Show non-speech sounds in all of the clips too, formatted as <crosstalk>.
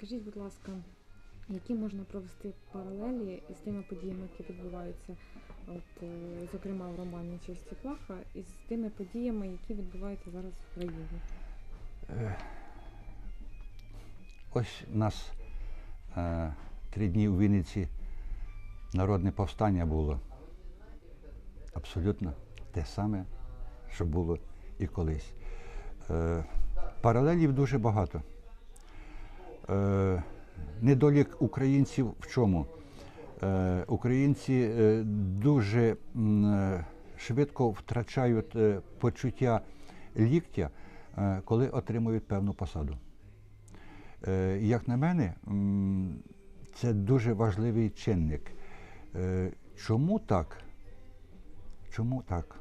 Скажіть, будь ласка, які можна провести паралелі із тими подіями, які відбуваються, от, е, зокрема в романі Честі Плаха, і з тими подіями, які відбуваються зараз в країні? Е, Ось у нас е, три дні у Вінниці народне повстання було. Абсолютно те саме, що було і колись. Е, паралелів дуже багато. Е, недолік українців в чому? Е, українці е, дуже швидко втрачають почуття ліктя, коли отримують певну посаду. Як на мене, це дуже важливий чинник. Чому так? Чому так?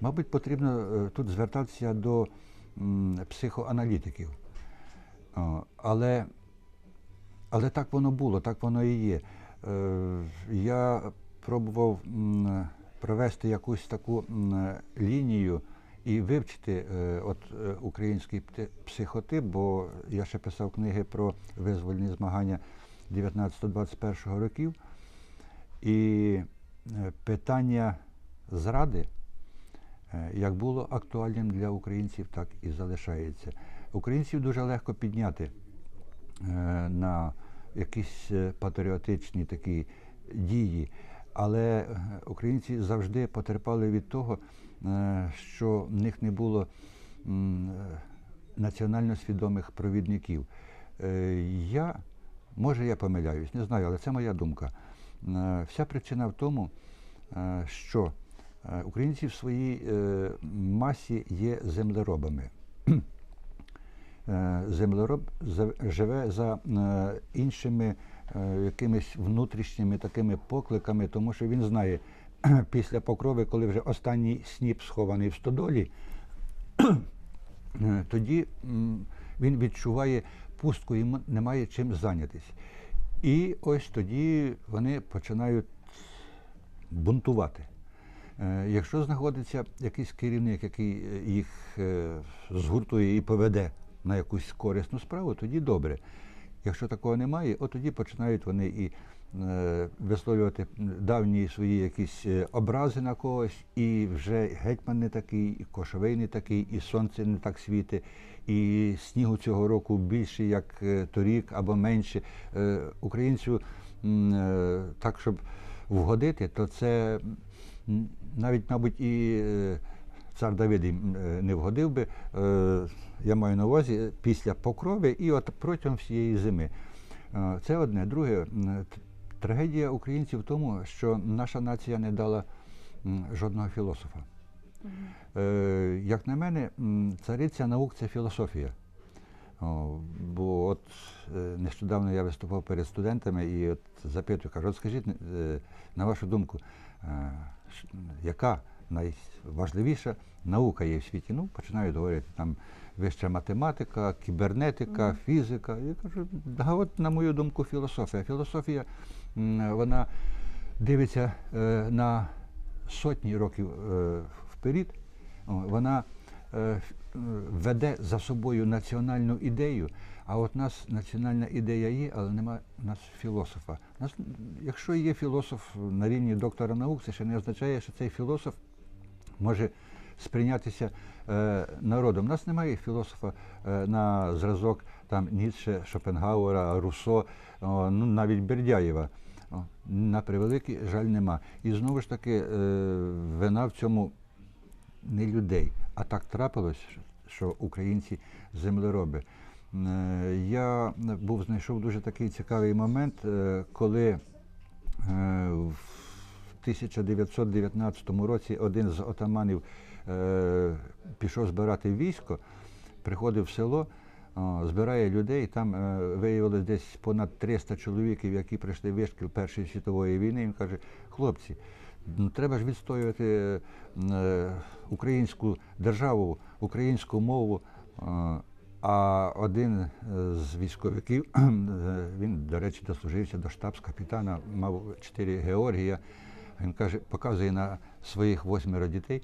Мабуть, потрібно тут звертатися до психоаналітиків. Але, але так воно було, так воно і є. Е, Я пробував провести якусь таку лінію і вивчити е, от, е, український психотип, бо я ще писав книги про визвольні змагання 19-21 років. І питання зради як було актуальним для українців, так і залишається. Українців дуже легко підняти е, на якісь е, патріотичні такі дії, але е, українці завжди потерпали від того, що в них не було національно свідомих провідників. Я, може, я помиляюсь, не знаю, але це моя думка. Вся причина в тому, що українці в своїй масі є землеробами. Е, Землероб живе за е, іншими е, якимись внутрішніми такими покликами, тому що він знає, <clears throat> після покрови, коли вже останній сніп схований в стодолі, <clears throat> тоді він відчуває пустку, йому немає чим зайнятися. І ось тоді вони починають бунтувати. Якщо знаходиться якийсь керівник, який їх згуртує і поведе на якусь корисну справу, тоді добре. Якщо такого немає, от тоді починають вони і е, висловлювати давні свої якісь е, образи на когось, і вже гетьман не такий, і кошовий не такий, і сонце не так світить, і снігу цього року більше, як е, торік, або менше. Українцю так, щоб вгодити, то це навіть, мабуть, і цар Давид їм е, не вгодив би. Е, Я маю на увазі е, після покрови і от протягом всієї зими. Це одне. Друге, трагедія українців в тому, що наша нація не дала жодного філософа. Як на мене, цариця наук це філософія. Бо от нещодавно я виступав перед студентами і от запитую, кажу, от скажіть, на вашу думку, яка найважливіша наука є в світі? Ну, починають говорити там вища математика, кібернетика, фізика. Я кажу, да, от, на мою думку, філософія. Філософія вона дивиться е, на сотні років е, вперед. Вона е, веде за собою національну ідею, а от нас національна ідея є, але нема у нас філософа. Нас, якщо є філософ на рівні доктора наук, це ще не означає, що цей філософ може сприйнятися е, народом. У нас немає філософа е, на зразок там Ніцше, Шопенгауера, Руссо, ну навіть Бердяєва. На превеликий жаль нема. І знову ж таки, е, вина в цьому не людей. А так трапилось, що українці землероби. Я був знайшов дуже такий цікавий момент, коли в 1919 році один з отаманів е, пішов збирати військо, приходив в село, о, збирає людей. Там е, виявилось десь понад 300 чоловіків, які пройшли вишкіл Першої світової війни. Він каже: хлопці, ну треба ж відстоювати е, українську державу, українську мову. Е, А один е, з військовиків, <clears throat> е, він, до речі, дослужився до штабс-капітана, мав чотири Георгія. Він каже, показує на своїх восьмеро дітей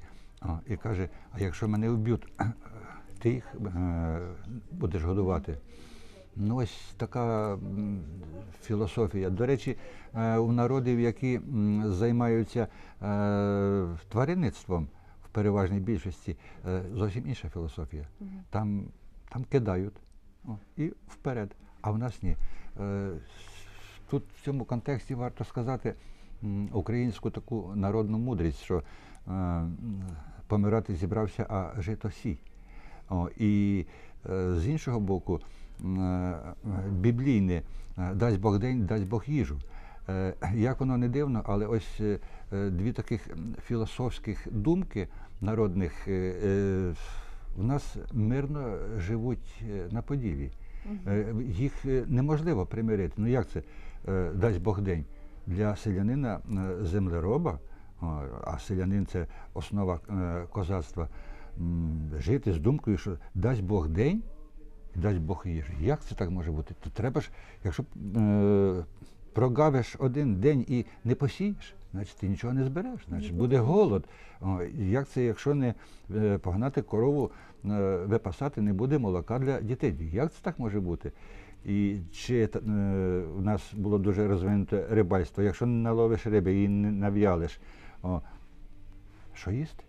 і каже: а якщо мене вб'ють, <clears throat> ти їх е, будеш годувати. Ну, ось така філософія. До речі, е, у народів, які займаються е, тваринництвом в переважній більшості, зовсім інша філософія. Там, там кидають і вперед. А в нас ні. Тут в цьому контексті варто сказати українську таку народну мудрість, що е, помирати зібрався, а жито сій. О, і е, з іншого боку, е, біблійне дасть Бог день, дасть Бог їжу. Е, Як воно не дивно, але ось дві таких філософських думки народних в нас мирно живуть на Поділі. Е, Їх неможливо примирити. Ну як це дасть Бог день? Для селянина е, землероба, а селянин це основа е, козацтва, жити з думкою, що дасть Бог день, і дасть Бог їжу. Як це так може бути? То треба ж, якщо е, прогавиш один день і не посієш, значить ти нічого не збереш, значить буде голод. Як це, якщо не погнати корову, випасати, не буде молока для дітей? Як це так може бути? І чи е, у нас було дуже розвинуте рибальство, якщо не наловиш риби і не нав'ялиш, що їсти?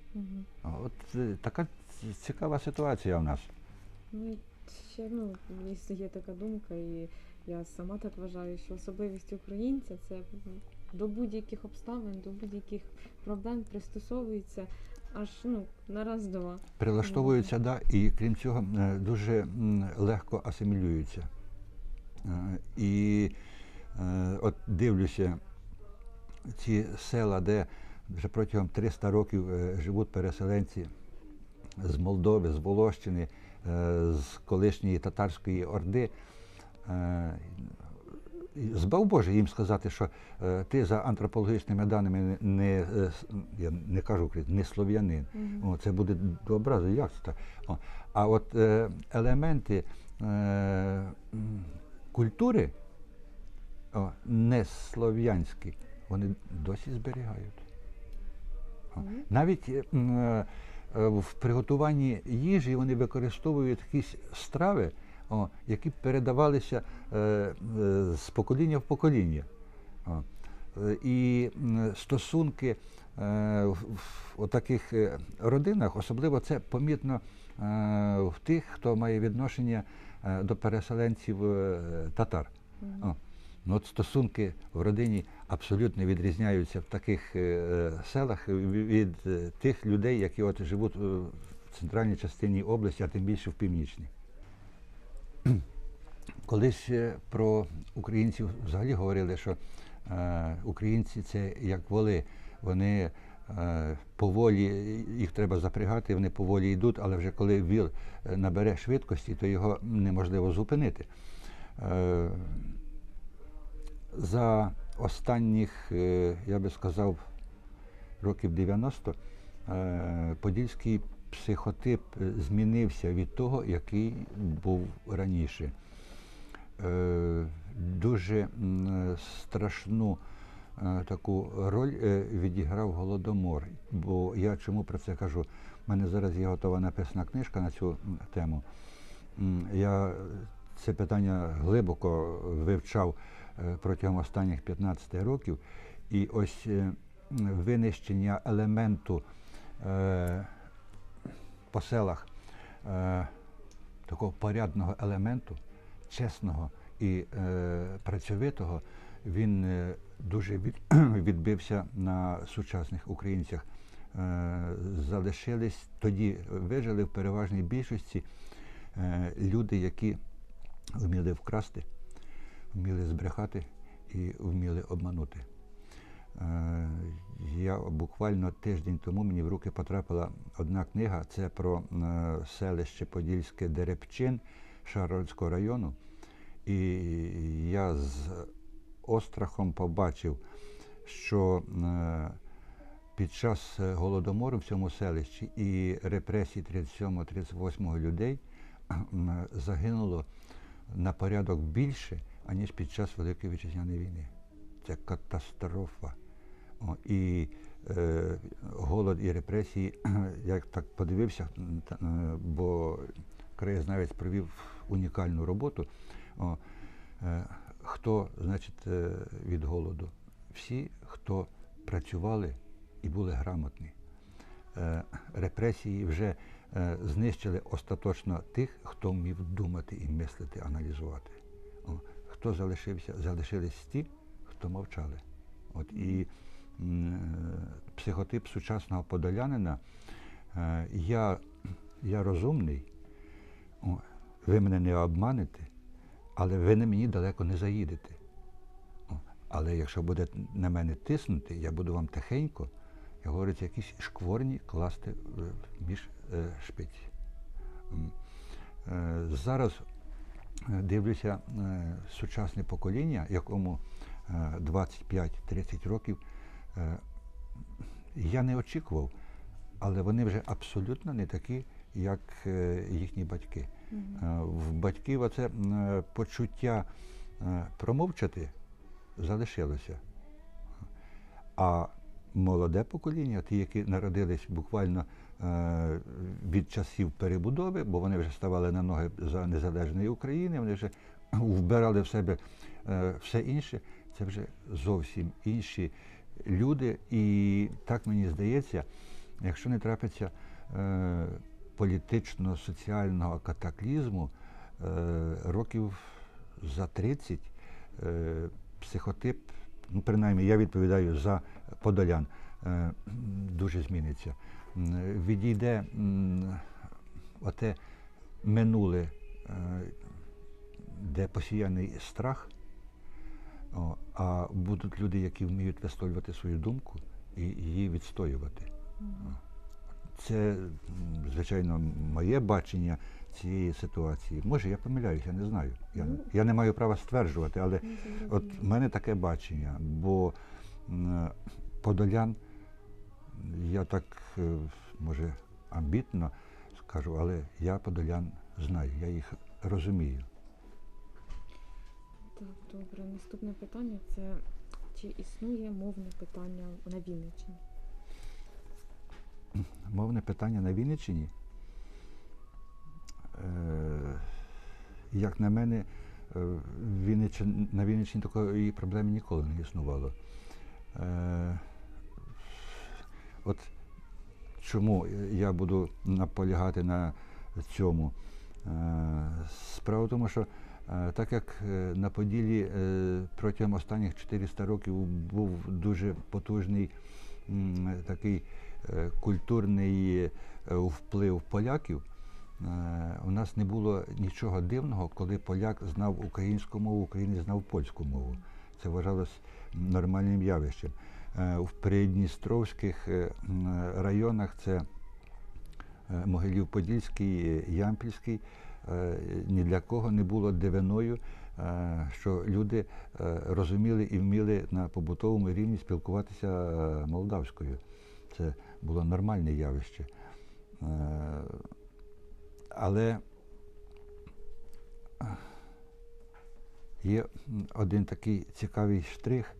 О, От е, така цікава ситуація в нас. Ну ще ну, є- є така думка, і я сама так вважаю, що особливість українця це до будь-яких обставин, до будь-яких проблем пристосовується аж ну, на раз-два. Прилаштовуються, да, і крім цього, е, дуже легко асимілюються. Е, І е, от дивлюся, ці села, де вже протягом 300 років е, живуть переселенці з Молдови, з Волощини, з колишньої татарської орди. Збав Боже їм сказати, що ти за антропологічними даними не, я не кажу не слов'янин. О, це буде до образу, як це так? О, а от е, елементи е, культури о, не слов'янські, вони досі зберігають. О, навіть е, е, е, в приготуванні їжі вони використовують якісь страви, о, які передавалися е, е, з покоління в покоління. О. Е, І стосунки е, в, в таких родинах, особливо це помітно е, в тих, хто має відношення е, до переселенців е, татар. Мгм. О, ну от стосунки в родині абсолютно відрізняються в таких е, селах від е, тих людей, які от живуть е, в центральній частині області, а тим більше в північній. <clears throat> Колись е, про українців взагалі говорили, що е, українці це як воли. Вони е, поволі, їх треба запрягати, вони поволі йдуть, але вже коли віл е, набере швидкості, то його неможливо зупинити. Е, за останніх, е, я би сказав, років 90 е, подільський психотип е, змінився від того, який був раніше. Е, Дуже страшну е, таку роль е, відіграв голодомор. Бо я чому про це кажу? У мене зараз є готова написана книжка на цю тему. Я це питання глибоко вивчав е, протягом останніх 15 років. І ось е, винищення елементу е, по селах е, такого порядного елементу, чесного і е, працьовитого, він е, дуже від, <clears throat> відбився на сучасних українцях. Е, залишились тоді, вижили в переважній більшості е, люди, які вміли вкрасти, вміли збрехати і вміли обманути. Е, Я буквально тиждень тому мені в руки потрапила одна книга. Це про селище Подільське Деребчин Шаргородського району. І я з острахом побачив, що е, під час е, голодомору в цьому селищі і репресій 37-38 людей м, загинуло на порядок більше, аніж під час Великої Вітчизняної війни. Це катастрофа. О, і е, голод і репресії, я так подивився, е, бо краєзнавець провів унікальну роботу. О, е, хто, значить, е, від голоду? Всі, хто працювали і були грамотні. Е, Репресії вже е, знищили остаточно тих, хто вмів думати і мислити, аналізувати. Хто залишився? Залишились ті, хто мовчали. От і психотип сучасного подолянина. Я, я розумний, ви мене не обманете, але ви на мені далеко не заїдете. Але якщо будете на мене тиснути, я буду вам тихенько, як говориться, якісь шкворні класти е, між е, шпиці. Е, Зараз дивлюся сучасне покоління, якому е, 25-30 років. Я не очікував, але вони вже абсолютно не такі, як їхні батьки. Е, В батьків оце почуття е, промовчати залишилося. А молоде покоління, ті, які народились буквально е, від часів перебудови, бо вони вже ставали на ноги за незалежної України, вони вже <clears throat> вбирали в себе е, все інше, це вже зовсім інші люди. І так мені здається, якщо не трапиться е, політично-соціального катаклізму, е, років за 30 е, психотип, ну принаймні я відповідаю за подолян, е, дуже зміниться. Відійде оте минуле, де посіяний страх, а будуть люди, які вміють висловлювати свою думку і її відстоювати. Це, звичайно, моє бачення цієї ситуації. Може, я помиляюся, я не знаю. Я, Ну. я не маю права стверджувати, але Ну, от в мене таке бачення, бо подолян, я так, е, може, амбітно скажу, але я подолян знаю, я їх розумію. Так, добре. Наступне питання це чи існує мовне питання на Вінниччині? Мовне питання на Вінниччині. Е, як на мене, е, на Вінниччині такої проблеми ніколи не існувало. Е, от чому я буду наполягати на цьому? Справа в тому, що так як на Поділі протягом останніх 400 років був дуже потужний такий культурний е, вплив поляків, е, у нас не було нічого дивного, коли поляк знав українську мову, українець знав польську мову. Це вважалось нормальним явищем. Е, В придністровських е, районах це е, Могилів-Подільський, е, Ямпільський, е, ні для кого не було дивиною, е, що люди е, розуміли і вміли на побутовому рівні спілкуватися е, молдавською. Це було нормальне явище. Е, Але є один такий цікавий штрих.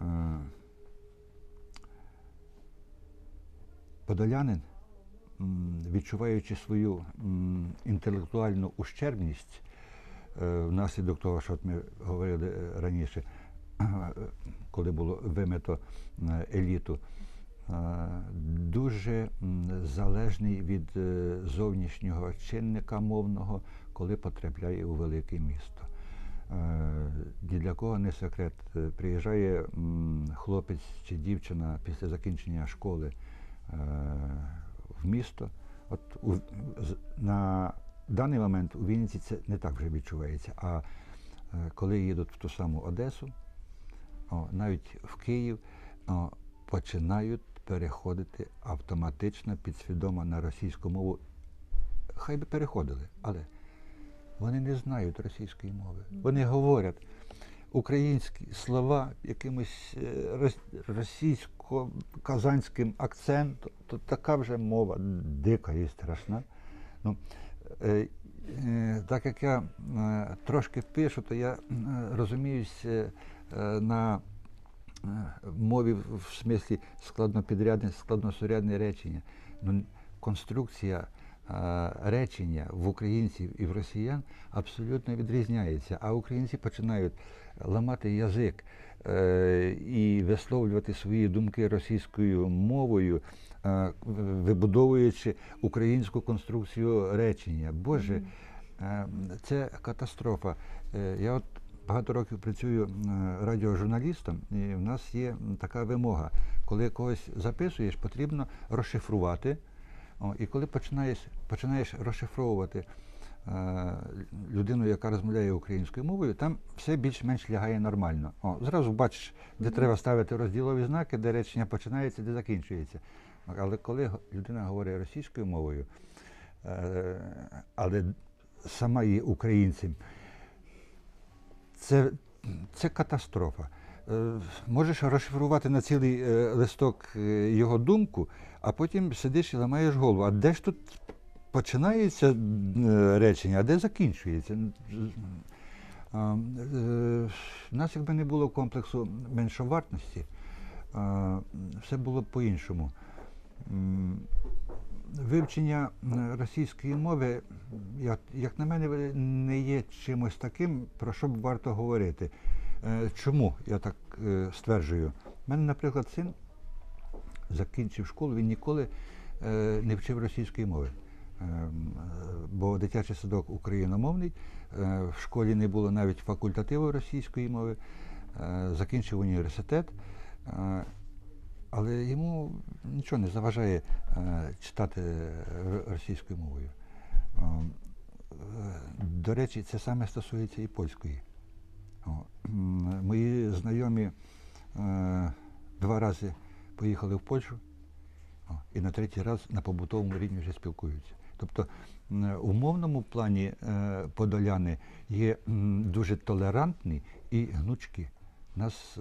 Е, Подолянин, відчуваючи свою інтелектуальну ущербність, е, внаслідок того, що ми говорили раніше, <clears throat> коли було вимито еліту, дуже залежний від е, зовнішнього чинника мовного, коли потрапляє у велике місто. Е, Ні для кого не секрет. Е, Приїжджає хлопець чи дівчина після закінчення школи е, в місто. От у, на даний момент у Вінниці це не так вже відчувається. А е, коли їдуть в ту саму Одесу, о, навіть в Київ, о, починають переходити автоматично, підсвідомо на російську мову. Хай би переходили, але вони не знають російської мови. Вони говорять українські слова якимось е, російсько-казанським акцентом. То така вже мова дика і страшна. Ну, е, е, так як я е, трошки пишу, то я е, розуміюсь е, на е, мові в в смислі складнопідрядне, складносурядне речення. Ну, конструкція е, речення в українців і в росіян абсолютно відрізняється. А українці починають ламати язик е, і висловлювати свої думки російською мовою, е, вибудовуючи українську конструкцію речення. Боже, е, це катастрофа. Е, Я от багато років працюю радіожурналістом, і в нас є така вимога. Коли когось записуєш, потрібно розшифрувати. О, і коли починаєш, починаєш розшифровувати е, людину, яка розмовляє українською мовою, там все більш-менш лягає нормально. О, зразу бачиш, де треба ставити розділові знаки, де речення починається, де закінчується. Але коли людина говорить російською мовою, е, але сама є українцем, це, це катастрофа. Е, Можеш розшифрувати на цілий е, листок е, його думку, а потім сидиш і ламаєш голову. А де ж тут починається речення, а де закінчується? В нас якби не було комплексу меншовартості, а, все було б по-іншому. Вивчення російської мови, як, як на мене, не є чимось таким, про що б варто говорити. Е, Чому я так е, стверджую? У мене, наприклад, син закінчив школу, він ніколи е, не вчив російської мови. Ем, Бо дитячий садок україномовний, в школі не було навіть факультативу російської мови, закінчив університет, але йому нічого не заважає е, читати російською мовою. Е, До речі, це саме стосується і польської. Мої знайомі е, два рази поїхали в Польщу, і на третій раз на побутовому рівні вже спілкуються. Тобто у мовному плані подоляни є дуже толерантні і гнучкі. Нас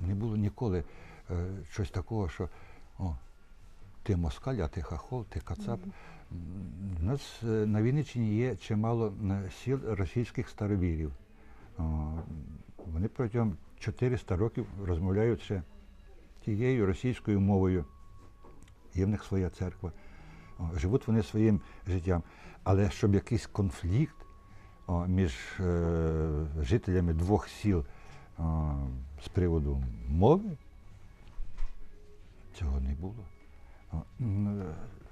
не було ніколи е, щось такого, що о, ти москаль, а ти хахол, ти кацап. У нас е, на Вінниччині є чимало е, сіл російських старовірів. О, Вони протягом 400 років розмовляють ще тією російською мовою. Є в них своя церква. О, Живуть вони своїм життям. Але щоб якийсь конфлікт о, між е, жителями двох сіл о, з приводу мови, цього не було.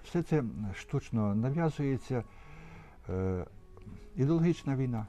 Все це штучно нав'язується. Е, Ідеологічна війна.